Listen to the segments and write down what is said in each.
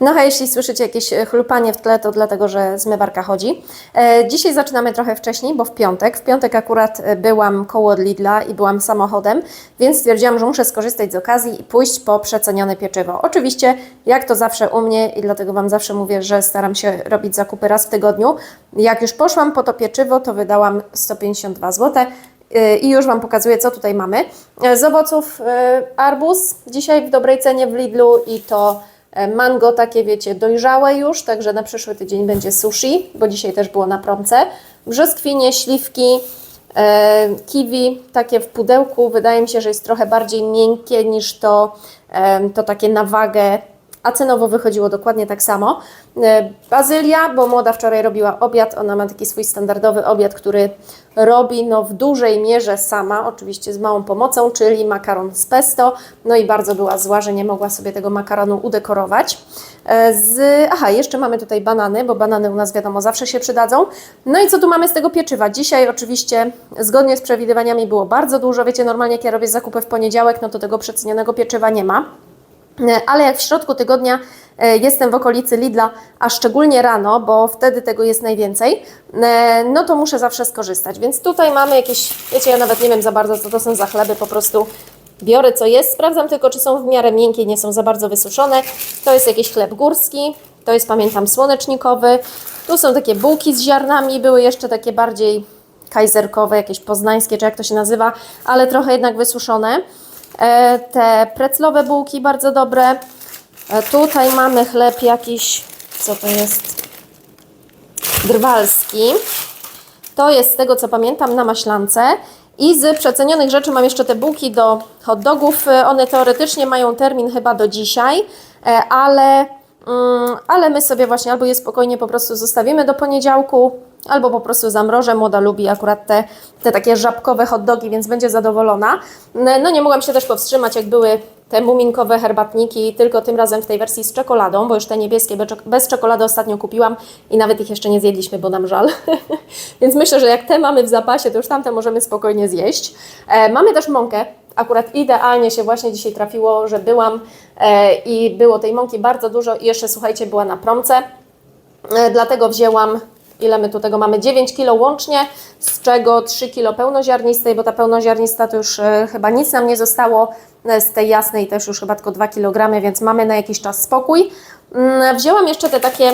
No a jeśli słyszycie jakieś e, chlupanie w tle, to dlatego, że zmywarka chodzi. E, dzisiaj zaczynamy trochę wcześniej, bo w piątek. W piątek akurat e, byłam koło Lidla i byłam samochodem, więc stwierdziłam, że muszę skorzystać z okazji i pójść po przecenione pieczywo. Oczywiście, jak to zawsze u mnie i dlatego Wam zawsze mówię, że staram się robić zakupy raz w tygodniu. Jak już poszłam po to pieczywo, to wydałam 152 zł. I już Wam pokazuję, co tutaj mamy. Z owoców arbuz, dzisiaj w dobrej cenie w Lidlu i to Mango takie, wiecie, dojrzałe już, także na przyszły tydzień będzie sushi, bo dzisiaj też było na promce. Brzoskwinie, śliwki, e, kiwi, takie w pudełku. Wydaje mi się, że jest trochę bardziej miękkie niż to, e, to takie na wagę, a cenowo wychodziło dokładnie tak samo. E, Bazylia, bo młoda wczoraj robiła obiad, ona ma taki swój standardowy obiad, który robi no, w dużej mierze sama, oczywiście z małą pomocą, czyli makaron z pesto. No i bardzo była zła, że nie mogła sobie tego makaronu udekorować. E, Z, aha, jeszcze mamy tutaj banany, bo banany u nas wiadomo zawsze się przydadzą. No i co tu mamy z tego pieczywa? Dzisiaj oczywiście zgodnie z przewidywaniami było bardzo dużo. Wiecie, normalnie jak ja robię zakupy w poniedziałek, no to tego przecenionego pieczywa nie ma. E, Ale jak w środku tygodnia e, jestem w okolicy Lidla, a szczególnie rano, bo wtedy tego jest najwięcej, e, no to muszę zawsze skorzystać. Więc tutaj mamy jakieś, wiecie, ja nawet nie wiem za bardzo, co to są za chleby, po prostu biorę co jest, sprawdzam tylko, czy są w miarę miękkie, nie są za bardzo wysuszone. To jest jakiś chleb górski, to jest, pamiętam, słonecznikowy. Tu są takie bułki z ziarnami, były jeszcze takie bardziej kajzerkowe, jakieś poznańskie, czy jak to się nazywa, ale trochę jednak wysuszone. E, te preclowe bułki bardzo dobre. E, tutaj mamy chleb jakiś, co to jest? Drwalski. To jest z tego co pamiętam na maślance. I z przecenionych rzeczy mam jeszcze te bułki do hot dogów. E, One teoretycznie mają termin chyba do dzisiaj, ale, mm, ale my sobie właśnie albo je spokojnie po prostu zostawimy do poniedziałku, albo po prostu zamrożę. Młoda lubi akurat te, te takie żabkowe hot dogi, więc będzie zadowolona. No nie mogłam się też powstrzymać, jak były te muminkowe herbatniki, tylko tym razem w tej wersji z czekoladą, bo już te niebieskie be- bez czekolady ostatnio kupiłam i nawet ich jeszcze nie zjedliśmy, bo nam żal. Więc myślę, że jak te mamy w zapasie, to już tamte możemy spokojnie zjeść. E, mamy też mąkę. Akurat idealnie się właśnie dzisiaj trafiło, że byłam e, i było tej mąki bardzo dużo i jeszcze słuchajcie, była na promce. E, Dlatego wzięłam, ile my tu tego mamy? 9 kg łącznie, z czego 3 kg pełnoziarnistej, bo ta pełnoziarnista to już e, chyba nic nam nie zostało. E, Z tej jasnej też już chyba tylko 2 kg, więc mamy na jakiś czas spokój. Mm, Wzięłam jeszcze te takie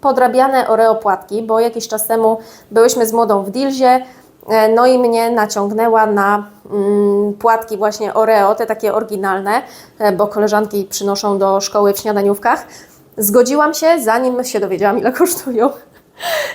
podrabiane oreo płatki, bo jakiś czas temu byłyśmy z młodą w Dilzie, e, no i mnie naciągnęła na mm, płatki właśnie Oreo, te takie oryginalne, bo koleżanki przynoszą do szkoły w śniadaniówkach. Zgodziłam się, zanim się dowiedziałam, ile kosztują.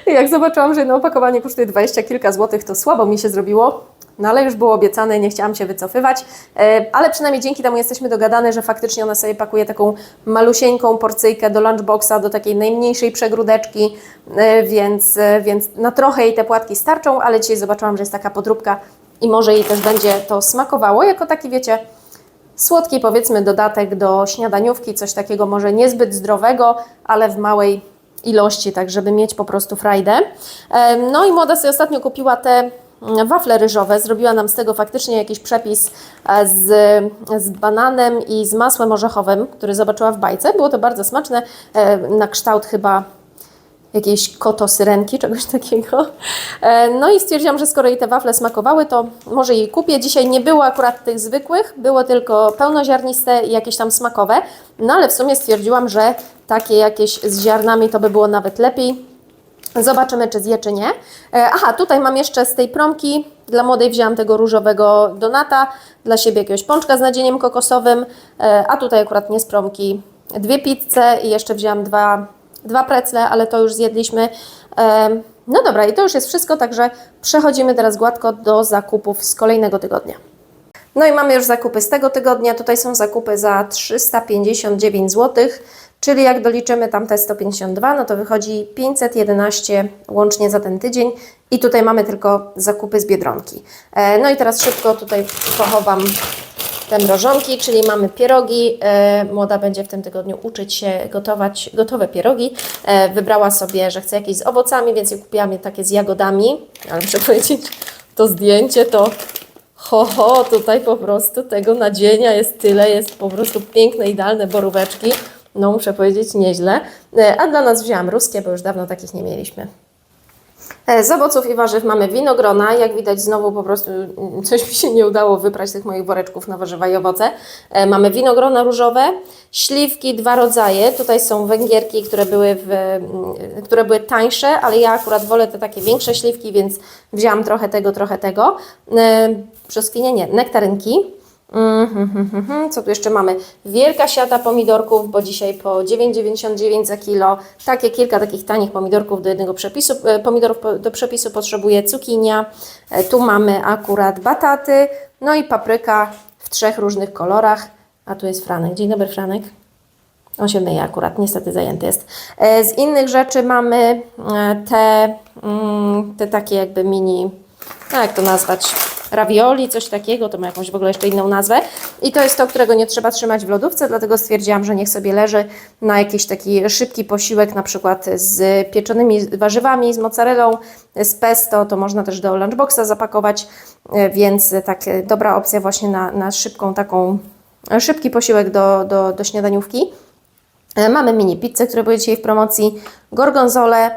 Jak zobaczyłam, że jedno opakowanie kosztuje 20 kilka złotych, to słabo mi się zrobiło. No ale już było obiecane, nie chciałam się wycofywać, E, ale przynajmniej dzięki temu jesteśmy dogadane, że faktycznie ona sobie pakuje taką malusieńką porcyjkę do lunchboxa, do takiej najmniejszej przegródeczki, e, więc, e, więc na trochę jej te płatki starczą, ale dzisiaj zobaczyłam, że jest taka podróbka i może jej też będzie to smakowało, jako taki wiecie, słodki powiedzmy dodatek do śniadaniówki, coś takiego może niezbyt zdrowego, ale w małej ilości, tak żeby mieć po prostu frajdę. No i młoda sobie ostatnio kupiła te mm, wafle ryżowe, zrobiła nam z tego faktycznie jakiś przepis e, z, z bananem i z masłem orzechowym, który zobaczyła w bajce. Było to bardzo smaczne, e, na kształt chyba jakiejś koto-syrenki, czegoś takiego. E, No i stwierdziłam, że skoro jej te wafle smakowały, to może jej kupię. Dzisiaj nie było akurat tych zwykłych, było tylko pełnoziarniste i jakieś tam smakowe. No ale w sumie stwierdziłam, że takie jakieś z ziarnami to by było nawet lepiej. Zobaczymy, czy zje, czy nie. E, Aha, tutaj mam jeszcze z tej promki. Dla młodej wzięłam tego różowego donata, dla siebie jakiegoś pączka z nadzieniem kokosowym, e, a tutaj akurat nie z promki dwie pizze i jeszcze wzięłam dwa, dwa precle, ale to już zjedliśmy. No dobra, i to już jest wszystko, także przechodzimy teraz gładko do zakupów z kolejnego tygodnia. No i mamy już zakupy z tego tygodnia. Tutaj są zakupy za 359 zł, czyli jak doliczymy tamte 152, no to wychodzi 511 łącznie za ten tydzień. I tutaj mamy tylko zakupy z Biedronki. E, No i teraz szybko tutaj pochowam te mrożonki, czyli mamy pierogi. E, Młoda będzie w tym tygodniu uczyć się gotować gotowe pierogi. E, Wybrała sobie, że chce jakieś z owocami, więc ja kupiłam je takie z jagodami. Ale muszę powiedzieć, to zdjęcie to Ho, ho, tutaj po prostu tego nadzienia jest tyle, jest po prostu piękne, idealne boróweczki. no muszę powiedzieć nieźle, E, a dla nas wzięłam ruskie, bo już dawno takich nie mieliśmy. E, Z owoców i warzyw mamy winogrona. Jak widać, znowu po prostu coś mi się nie udało wyprać tych moich woreczków na warzywa i owoce. E, Mamy winogrona różowe, śliwki, dwa rodzaje. Tutaj są węgierki, które były, w, mm, które były tańsze, ale ja akurat wolę te takie większe śliwki, więc wzięłam trochę tego, trochę tego. E, Brzoskwinie nie, nektarynki. Mhm, mhm. Co tu jeszcze mamy? Wielka siata pomidorków, bo dzisiaj po 9,99 za kilo. Takie kilka takich tanich pomidorków do jednego przepisu. e, Pomidorów po- do przepisu potrzebuje cukinia. E, Tu mamy akurat bataty, no i papryka w trzech różnych kolorach. A tu jest Franek. Dzień dobry, Franek. On się myje akurat, niestety zajęty jest. E, Z innych rzeczy mamy te, mm, te takie jakby mini, no jak to nazwać, ravioli, coś takiego, to ma jakąś w ogóle jeszcze inną nazwę. I to jest to, którego nie trzeba trzymać w lodówce, dlatego stwierdziłam, że niech sobie leży na jakiś taki szybki posiłek, na przykład z pieczonymi warzywami, z mozzarellą, z pesto, to można też do lunchboxa zapakować, e, więc tak e, dobra opcja właśnie na, na szybką taką, e, szybki posiłek do, do, do śniadaniówki. Mamy mini pizzę, które były dzisiaj w promocji, gorgonzole,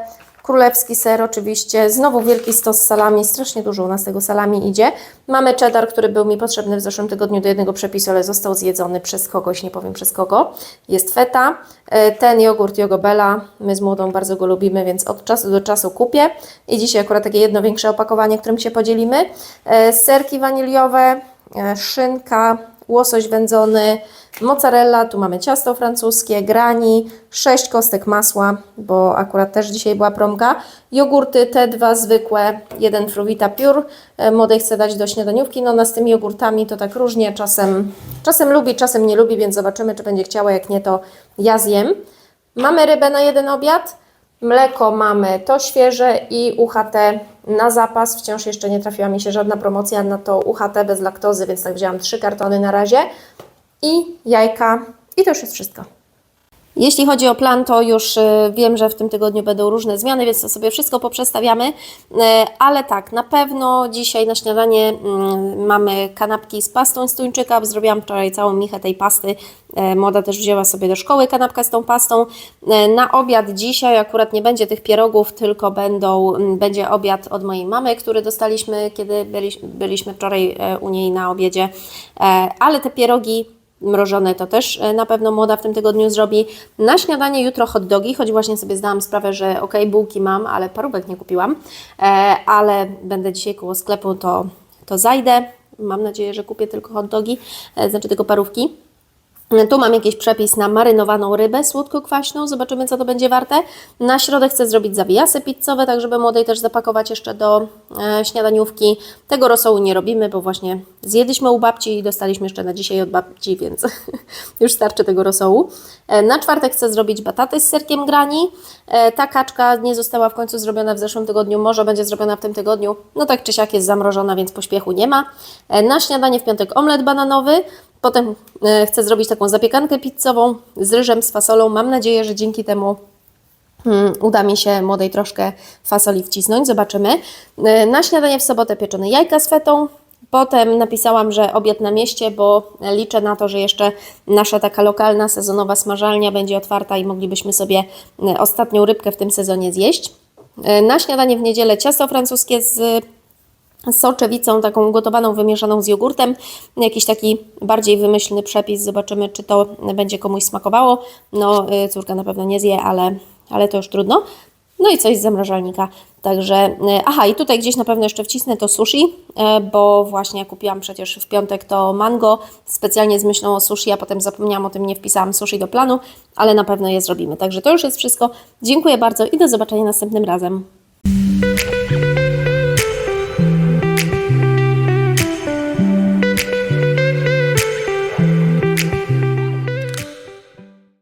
królewski ser oczywiście, znowu wielki stos salami, strasznie dużo u nas tego salami idzie. Mamy cheddar, który był mi potrzebny w zeszłym tygodniu do jednego przepisu, ale został zjedzony przez kogoś, nie powiem przez kogo. Jest feta, E, ten jogurt Jogobella, my z młodą bardzo go lubimy, więc od czasu do czasu kupię. I dzisiaj akurat takie jedno większe opakowanie, którym się podzielimy. E, Serki waniliowe, e, szynka, łosoś wędzony, mozzarella, tu mamy ciasto francuskie, grani, 6 kostek masła, bo akurat też dzisiaj była promka, jogurty te dwa zwykłe, jeden Fruwita Pure, młodej chcę dać do śniadaniówki, no ona z tymi jogurtami to tak różnie, czasem, czasem lubi, czasem nie lubi, więc zobaczymy, czy będzie chciała, jak nie, to ja zjem. Mamy rybę na jeden obiad, mleko mamy to świeże i UHT na zapas. Wciąż jeszcze nie trafiła mi się żadna promocja na to UHT bez laktozy, więc tak wzięłam trzy kartony na razie. I jajka. I to już jest wszystko. Jeśli chodzi o plan, to już y, wiem, że w tym tygodniu będą różne zmiany, więc to sobie wszystko poprzestawiamy. Y, Ale tak, na pewno dzisiaj na śniadanie mm, mamy kanapki z pastą z tuńczyka. Zrobiłam wczoraj całą michę tej pasty. Y, Młoda też wzięła sobie do szkoły kanapkę z tą pastą. Na obiad dzisiaj akurat nie będzie tych pierogów, tylko będą, mm, będzie obiad od mojej mamy, który dostaliśmy, kiedy byliśmy, wczoraj u niej na obiedzie. Ale te pierogi mrożone to też e, na pewno młoda w tym tygodniu zrobi. Na śniadanie jutro hot dogi, choć właśnie sobie zdałam sprawę, że ok, bułki mam, ale parówek nie kupiłam, e, ale będę dzisiaj koło sklepu, to, to zajdę. Mam nadzieję, że kupię tylko hot dogi, e, znaczy tylko parówki. Tu mam jakiś przepis na marynowaną rybę słodko-kwaśną. Zobaczymy, co to będzie warte. Na środę chcę zrobić zawijasy pizzowe, tak żeby młodej też zapakować jeszcze do e, śniadaniówki. Tego rosołu nie robimy, bo właśnie zjedliśmy u babci i dostaliśmy jeszcze na dzisiaj od babci, więc już starczy tego rosołu. E, na czwartek chcę zrobić bataty z serkiem grani. E, ta kaczka nie została w końcu zrobiona w zeszłym tygodniu, może będzie zrobiona w tym tygodniu. No tak czy siak jest zamrożona, więc pośpiechu nie ma. E, na śniadanie w piątek omlet bananowy. Potem e, chcę zrobić taką zapiekankę pizzową z ryżem, z fasolą. Mam nadzieję, że dzięki temu mm, uda mi się młodej troszkę fasoli wcisnąć. Zobaczymy. E, Na śniadanie w sobotę pieczone jajka z fetą. Potem napisałam, że obiad na mieście, bo liczę na to, że jeszcze nasza taka lokalna, sezonowa smażalnia będzie otwarta i moglibyśmy sobie e, ostatnią rybkę w tym sezonie zjeść. Na śniadanie w niedzielę ciasto francuskie z soczewicą taką gotowaną, wymieszaną z jogurtem. Jakiś taki bardziej wymyślny przepis. Zobaczymy, czy to będzie komuś smakowało. No, y, córka na pewno nie zje, ale, ale to już trudno. No i coś z zamrażalnika. Także, y, aha, i tutaj gdzieś na pewno jeszcze wcisnę to sushi, y, bo właśnie kupiłam przecież w piątek to mango, specjalnie z myślą o sushi, a potem zapomniałam o tym, nie wpisałam sushi do planu, ale na pewno je zrobimy. Także to już jest wszystko. Dziękuję bardzo i do zobaczenia następnym razem.